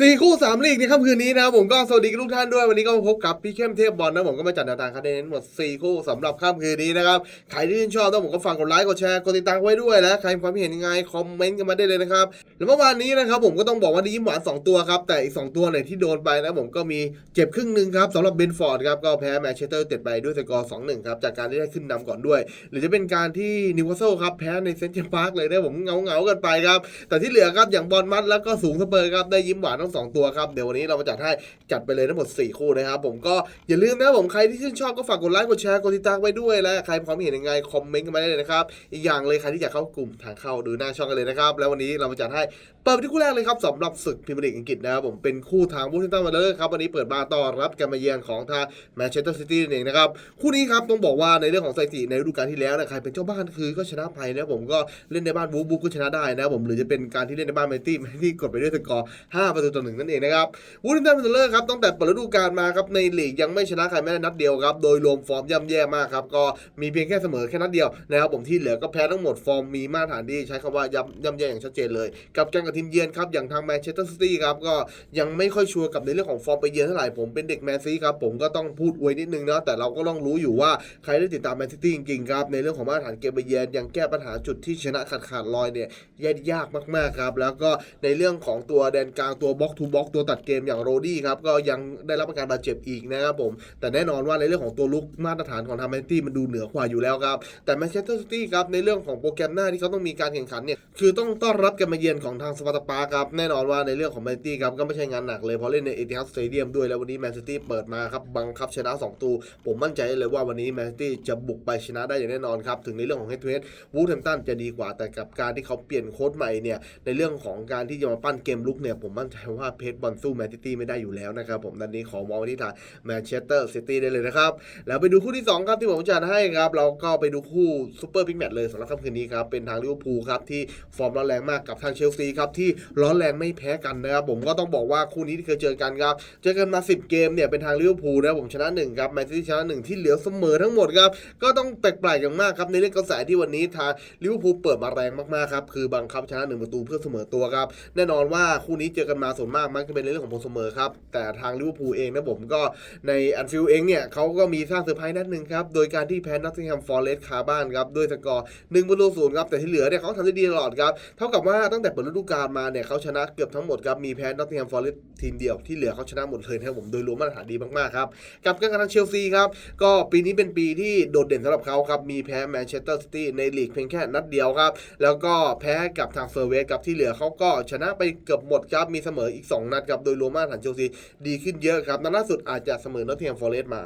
สี่คู่สามลีกในค่ำคืนนี้นะครับผมก็สวัสดีทุกท่านด้วยวันนี้ก็มาพบกับพี่เข้มเทพบอลนะผมก็มาจัดแนวทางคะแนนทั้งหมดสี่คู่สำหรับค่ำคืนนี้นะครับใครที่ชื่นชอบต้องผมก็ฝากกดไลค์กดแชร์กดติดตามไว้ด้วยและใครมีความเห็นยังไงคอมเมนต์กันมาได้เลยนะครับแล้วเมื่อวานนี้นะครับผมก็ต้องบอกว่าได้ยิ้มหวานสองตัวครับแต่อีกสองตัวเนี่ยที่โดนไปนะผมก็มีเจ็บครึ่งหนึ่งครับสำหรับเบนฟอร์ดครับก็แพ้แมนเชสเตอร์เต็ดไปด้วยสกอร์2-1ครับจากการที่ได้ขึ้นนำก่อนด้วย หรือจะเป็นการที่นิวคาสเซิลครับแพ้ในเซนต์เจมส์พาร์คเลยนะผมเงาเงากันไปครับแต่ที่เหลือครับอย่างบอลมัดแล้วก็สูงสเปอร์ครับได้ยิ้มหวานทั้งสองตัวครับ เดี๋ยววันนี้เรามาจัดให้จัดไปเลยทั้งหมด 4 คู่นะครับ ผมก็อย่าลืมนะผมใครที่ชื่นชอบก็ฝากกดไลค์กดแชร์กดติดตามไว้ด้วย และใครความเห็นยังไงคอมเมนต์กันมาได้เลยนะครับอีกอย่างเลยใครที่อยากเข้ากลุ่มทางเข้าดูหน้าช่องกันเลยนะครับแล้ววันนี้เรามาจัดให้เปิดที่คู่แรกเลยครับสำหรับศึกพรีเมียร์ลีกอังกฤษนะครับผมเป็นคู่ทางบูธตันมาเลอร์ครับวันนี้เปิดมาต้อนรับการมาเยือนของทางแมนเชสเตอร์ซิตี้นั่นเองนะครับคู่นี้ครับต้องบอกว่าในเรื่องของสถิติในฤดูกาลที่แล้วนี่ยใครเป็นเจ้าบ้านคือก็ชนะไปนะผมก็เล่นในบ้านบูบูก็ชนะได้นะผมหรือจะเป็นการที่เล่นในบ้านแมนตี้แมนตี้กดไปด้วยสกอร์5ประตูต่อหนึ่งนั่นเองนะครับวูดตันเบลเลอร์ครับตั้งแต่เปิดฤดูกาลมาครับในลีกยังไม่ชนะใครแม้แต่นัดเดียวครับโดยรวมฟอร์มย่ำแย่มากครับก็มีเพียงแค่เสมอแค่นัดเดียวนะครับผมที่เหลือก็แพ้ทั้งหมดฟอร์มมีมาตรฐานที่ใช้คำว่าย่ำย่ำแย่อย่างชัดเจนเลย กับการกับทีมเยือนครับอย่างทางแมนเชสเตอร์ซิตี้ครับก็ยังไม่ค่อยชัวร์กับในเรื่องของฟอร์มไปเยือนเท่าไหร่ผมเป็นเด็กแมนซีครับผมก็ต้องพูดอวยนิดนึงนะแต่เราก็ต้องรู้อยู่ว่าใครได้ติดตามแมนซิตี้จริงๆครับในเรื่องของมาตรฐานเกมไปเยือนยังแก้ปัญหาจุดที่ชนะขาดขาดลอยเนี่ยยากมากๆครับแล้วก็ในเรื่องของตัวแดนกลางตัวบล็อกทูบล็อกตัวตัดเกมอย่างโรดี้ครับก็ยังได้รับอาการบาดเจ็บอีกนะครับผม แต่แน่นอนว่าในเรื่องของตัวลุกมาตรฐานของทางแมนตี้มันดูเหนือกว่าอยู่แล้วครับ แต่แมนเชสเตอร์ซิตี้ครับในเรื่องของโปรแกรมหน้าที่เขาต้องมีการแข่งขันเนี่ยคือต้องต้อนรับกันมาเยือนของทางสปาร์ตาปาร์ครับแน่นอนว่าในเรื่องของแมนตี้ครับก็ไม่ใช่งานหนักเลยเพราะเล่นในเอติฮัดสเตเดียมด้วยแล้ววันนี้แมนซิตี้เปิดมาครับบังคับชนะ2ตูผมมั่นใจเลยว่าวันนี้แมนซิตี้จะบุกไปชนะได้อย่างแน่นอนครับถึงในเรื่องของเฮดทูเฮดวูดแฮมตันจะดีกว่าแต่กับการที่เขาเปลี่ยนโค้ชใหม่เนี่ยในเรื่องของการที่จะมาปั้นเกมลุกเนี่ยผมมั่นใจว่าเพชรบอลสู้แมนซิตี้ไม่ได้อยู่แล้วนะครับผมดันนี้ขอมองที่ทางแมนเชสเตอร์ซิตี้ได้เลยนะครับ แล้วไปดูคู่ที่ 2 ครับที่ผมจะให้ครับ เราก็ไปดูคู่ซูเปอร์พิกแมตช์เลยสำหรับค่ำคืนนี้ครับ เป็นทางลิเวอร์พูลครับ ที่ฟอร์มร้อนแรงมากกับทางเชลซีครับ ที่ร้อนแรงไม่แพ้กันนะครับผมก็ต้องบอกว่าคู่นี้ที่เคยเจอกันครับเจอกันมา 10 เกมเนี่ยเป็นทางลิเวอร์พูลนะครับผมชนะ1ครับแมนซิตี้ชนะ1ที่เหลือเสมอทั้งหมดครับก็ต้องแปลกๆอย่างมากครับในเรื่องกระแสที่วันนี้ทางลิเวอร์พูลเปิดมาแรงมากๆครับคือบังคับชนะหนึ่งประตูเพื่อเสมอตัวครับแน่นอนว่าคู่นี้เจอกันมาส่วนมากมักจะเป็นเรื่องของผลเสมอครับ แต่ทางลิเวอร์พูลเองนะผมก็ในแอนฟิลเองเนี่ยเขาก็มีสร้างเซอร์ไพรส์นัดหนึ่งครับ โดยการที่แพ้นอตติงแฮมฟอร์เรสต์คาบ้านครับ ด้วยสกอร์หนึ่งประตูศูนย์ครับ แต่ที่เหลือเนี่ยเขาทำได้ดีตลอดครับ เท่ากับว่าตั้งแต่เปิดฤดูกาลมาเนี่ยเขาชนะเกือบทั้งหมดครับ มีแพ้นอตติงแฮมฟอร์เรสต์ทีมเดียวที่เหลือเขาชนะหมดเลยนะครับผมโดยรวมมาตรฐานดีมากๆครับกับการทางเชลซีครับก็ปีนี้เป็นปีที่โดดเด่นสำหรับเขาครับมีแพ้แมนเชสเตอร์ซิตี้ในลีกเพียงแค่นัดเดียวครับแล้วก็แพ้กับทางเฟอร์เวสครับที่เหลือเขาก็ชนะไปเกือบหมดครับมีเสมออีก 2 นัดครับ โดยรวมมาตรฐานเชลซีดีขึ้นเยอะครับนัดล่าสุดอาจจะเสมอนอตเทียมฟอร์เรสต์มา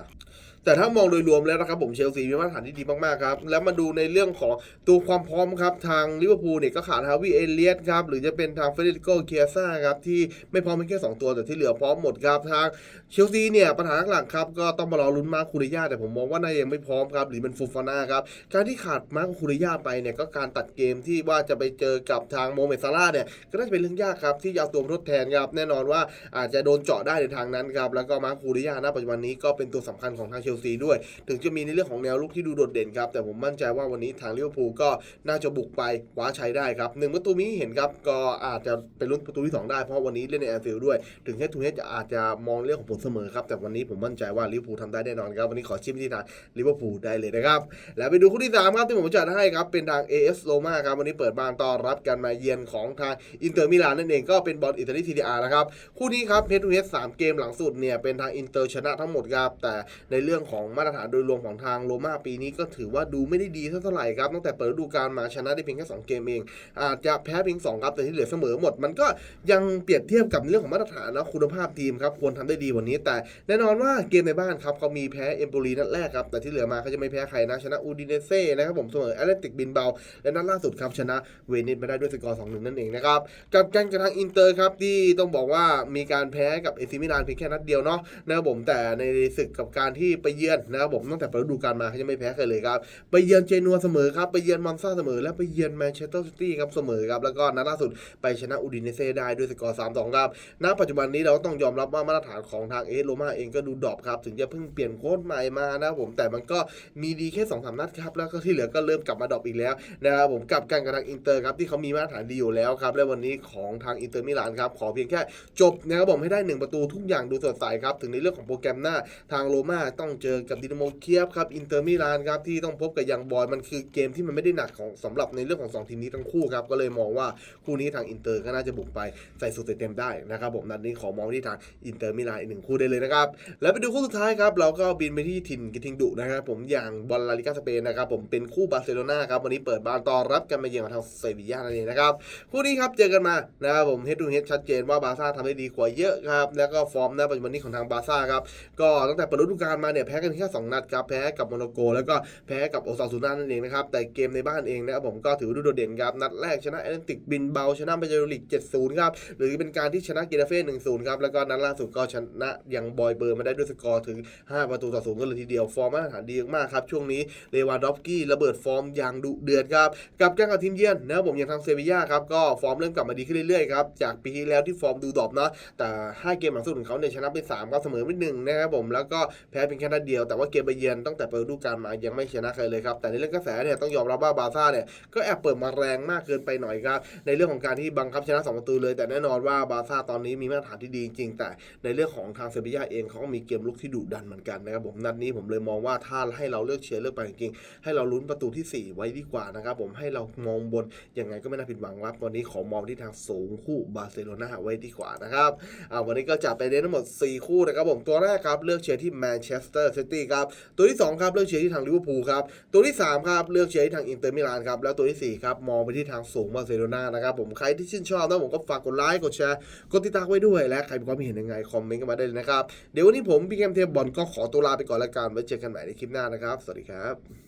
แต่ถ้ามองโดยรวมแล้วนะครับผมเชลซีมีมาตรฐานที่ดีมากๆครับแล้วมาดูในเรื่องของตัวความพร้อมครับทางลิเวอร์พูลเนี่ยก็ขาดฮาวิเอเลียสครับหรือจะเป็นทางเฟเดริโกเคียซ่าครับที่ไม่พร้อมเพียงแค่2ตัวแต่ที่เหลือพร้อมหมดครับทางเชลซีเนี่ยปัญหาหลักครับก็ต้องมารอลุ้นมาคูริยาแต่ผมมองว่าน่ายังไม่พร้อมครับหรือเป็นฟูฟาน่าครับการที่ขาดมาร์คคูริยาไปเนี่ยก็การตัดเกมที่ว่าจะไปเจอกับทางโมเมซาร่าเนี่ยก็น่าจะเป็นเรื่องยากครับที่จะเอาตัวทดแทนครับแน่นอนว่าอาจจะโดนเจาะได้ในทางนั้นครับแล้วก็มาคูริยาณปัจจุบันนี้ก็เป็นตัวสำคัญของทางเชลซีด้วย ถึงจะมีในเรื่องของแนวลุกที่ดูโดดเด่นครับ แต่ผมมั่นใจว่าวันนี้ทางลิเวอร์พูลก็น่าจะบุกไปคว้าชัยได้ครับหนึ่งประตูนี้เห็นครับ ก็อาจจะเป็นลุ้นประตูที่ 2 ได้เพราะวันนี้เล่นในแอนฟิลด์ด้วย ถึงแค่ทูเนสจะอาจจะมองเรื่องของผลเสมอครับ แต่วันนี้ผมมั่นใจว่าลิเวอร์พูลทำได้แน่นอนครับ วันนี้ขอชิมที่ทางลิเวอร์พูลได้เลยนะครับ แล้วไปดูคู่ที่3ครับที่ผมจัดให้ครับเป็นทาง AS Roma ครับวันนี้เปิดบ้านต้อนรับกันมาเยือนของทางอินเตอร์มิลานนั่นเองก็เป็นบอลอิตาลีทีดีอาร์นะครับคู่นี้ครับเพชรทูเนสสามเกมหลังสุดเนี่ยเป็นทางอินเตอร์ชนะทั้งหมดครับแต่ในเรื่องของมาตรฐานโดยรวมของทางโรม่าปีนี้ก็ถือว่าดูไม่ได้ดีเท่าไหร่ครับตั้งแต่เปิดฤดูกาลมาชนะได้เพียงแค่2เกมเอง อาจจะแพ้เพียง2ครับแต่ที่เหลือเสมอหมด มันก็ยังเปรียบเทียบกับเรื่องของมาตรฐานนะคุณภาพทีมครับควรทำได้ดีกว่านี้ แต่แน่นอนว่าเกมในบ้านครับเขามีแพ้เอมโปลีนัดแรกครับแต่ที่เหลือมาเขาจะไม่แพ้ใครนะชนะอูดิเนเซ่นะครับผมเสมอแอตเลติกบินเบาและนัดล่าสุดครับชนะเวนิสไปได้ด้วยสกอร์2-1นั่นเองนะครับกับการกระทางอินเตอร์ครับที่ต้องบอกว่ามีการแพ้กับเอซิมิลานเพียงแค่นัดเดียวเนาะนะครับผมแต่ในศึกกับการที่ไปเยือนนะครับผมตั้งแต่ปิดฤดูกาลมาเขายังไม่แพ้ใครเลยครับไปเยือนเจนัวเสมอครับไปเยือนมอนซาเสมอ และไปเยือนแมนเชสเตอร์ซิตี้ครับเสมอครับแล้วก็นัดล่าสุดไปชนะอูดินเซ่ได้ด้วยสกอร์3-2ครับณปัจจุบันนี้เราก็ต้องยอมรับว่ามาตรฐานของทางเอสโรมาเองก็ดูดรอปครับถึงจะเพิ่งเปลี่ยนโค้ชใหม่มานะครับผมแต่มันก็มีดีแค่2องสามนัดครับแล้วก็ที่เหลือก็เริ่มกลับมาดรอปอีกแล้วนะครับผมกับการกับทางอินเตอร์ครับที่เขามีมาตรฐานดีอยู่แล้วครับและวันนี้ของทางอินเตอร์มิลานครับขอเพียงแค่จบนะครับผมให้ได้หนึ่งประตูทุกอย่างดูสดใสครับถึงในเรื่องของโปรแกรมหน้าทางโรม่าต้องเจอกับดินาโมเคียฟครับอินเตอร์มิลานครับที่ต้องพบกับยังบอยมันคือเกมที่มันไม่ได้หนักของสำหรับในเรื่องของสองทีมนี้ทั้งคู่ครับก็เลยมองว่าคู่นี้ทางอินเตอร์ก็น่าจะบุกไปใส่สุดเต็มได้นะครับผมนัดนี้ขอมองที่ทางอินเตอร์มิลานอีกหนึ่งคู่ได้เลยนะครับแล้วไปดูคู่สุดท้ายครับเราก็บินไปที่ถิ่นกิทิงดุนะครับผมอย่างบอลลาลิกาสเปนนะครับผมเป็นคู่บาร์เซโลนาครับวันนี้เปิดบ้านต้อนรับกันมาเยือนกับทางเซบีย่านั่นเองนะครับคู่นี้ครับเจอกันมานะครับผมเฮดดูเฮดชัดเจนว่าบาร์ซ่าทำได้ดีกว่าเยอะครับแล้วก็ฟอร์มณปัจจุบันนี้ของทางบาร์ซ่าครับก็ตั้งแต่เปิดฤดูกาลมาเนี่ยแพ้กันแค่สองนัดครับแพ้กับโมนาโก แล้วก็แพ้กับโอซาซูน่านั่นเองนะครับแต่เกมในบ้านเองนะครับผมก็ถือว่าดูโดดเด่นครับนัดแรกชนะแอตเลติกบินเบาชนะเบเจอร์ลิก7-0ครับหรือเป็นการที่ชนะเกเรเฟ่1-0ครับแล้วก็นัดล่าสุดก็ชนะยังบอยเบอร์มาได้ด้วยสกอร์ถึง 5 ประตูต่อศูนย์กันเลยทีเดียวฟอร์มมาตรฐานดีมากครับช่วงนี้เลวานดอฟกี้ระเบิดฟอร์มอย่างดุเดือดครับกับแการกับทีมเยือนนะครับผมอย่างทางเซบียาครับก็ฟอร์มเริ่มกลับมาดีขึ้นเรื่อยๆครับจากปีที่แล้วที่ฟอร์มดูดรอปเนาะแต่ 5 เกมหลังสุดของเขาเนี่ยชนะไป3ก็เสมอไปหนึ่งนะครับผมแล้วก็แพ้เพียงแค่นัดเดียวแต่ว่าเกมไปเยือนตั้งแต่เปิดฤดูกาลมายังไม่ชนะใครเลยครับแต่ในเรื่องกระแสเนี่ยต้องยอมรับว่าบาร์ซ่าเนี่ยก็แอบเปิดมาแรงมากเกินไปหน่อยครับในเรื่องของการที่บังคับชนะสองประตูเลย แต่แน่นอนว่าบาร์ซ่าตอนนี้มีมาตรฐานที่ดีจริงแต่ในเรื่องของทางเซบียาเองเขาก็มีเกมลุกที่ดุดันเหมือนกันนะครับผมนัดนี้ผมเลยมองว่าถ้าให้เราเลือกเชียร์เลือกไปจริงให้เราลุ้นประตูทีสี่4 ไว้ดีกว่านะครับผมให้เรามองบนยังไงก็ไม่น่าผิดหวังครับวันนี้ขอมองที่ทางสูงคู่บาร์เซโลนาไว้ดีกว่านะครับอ่าวันนี้ก็จะไปเน้นทั้งหมด 4 คู่นะครับผมตัวแรกครับเลือกเชียร์ที่แมนเชสเตอร์ซิตี้ครับ ตัวที่ 2 ครับ เลือกเชียร์ที่ทางลิเวอร์พูลครับ ตัวที่ 3 ครับ เลือกเชียร์ที่ทางอินเตอร์มิลานครับ แล้วตัวทีสี่ 4 ครับ มองไปที่ทางสูงบาร์เซโลนานะครับ ผม ใครที่ชื่นชอบนะผมก็ฝากกดไลค์ กดแชร์ กดติดตามไว้ด้วย และใครมีความเห็นยังไง คอมเมนต์กันมาได้เลยนะครับ เดี๋ยววันนี้ผมพี่แกมเทปบอลก็ขอตัวลาไปก่อนละกัน ไว้เจอกันใหม่ในคลิปหน้านะครับ สวัสดีครับ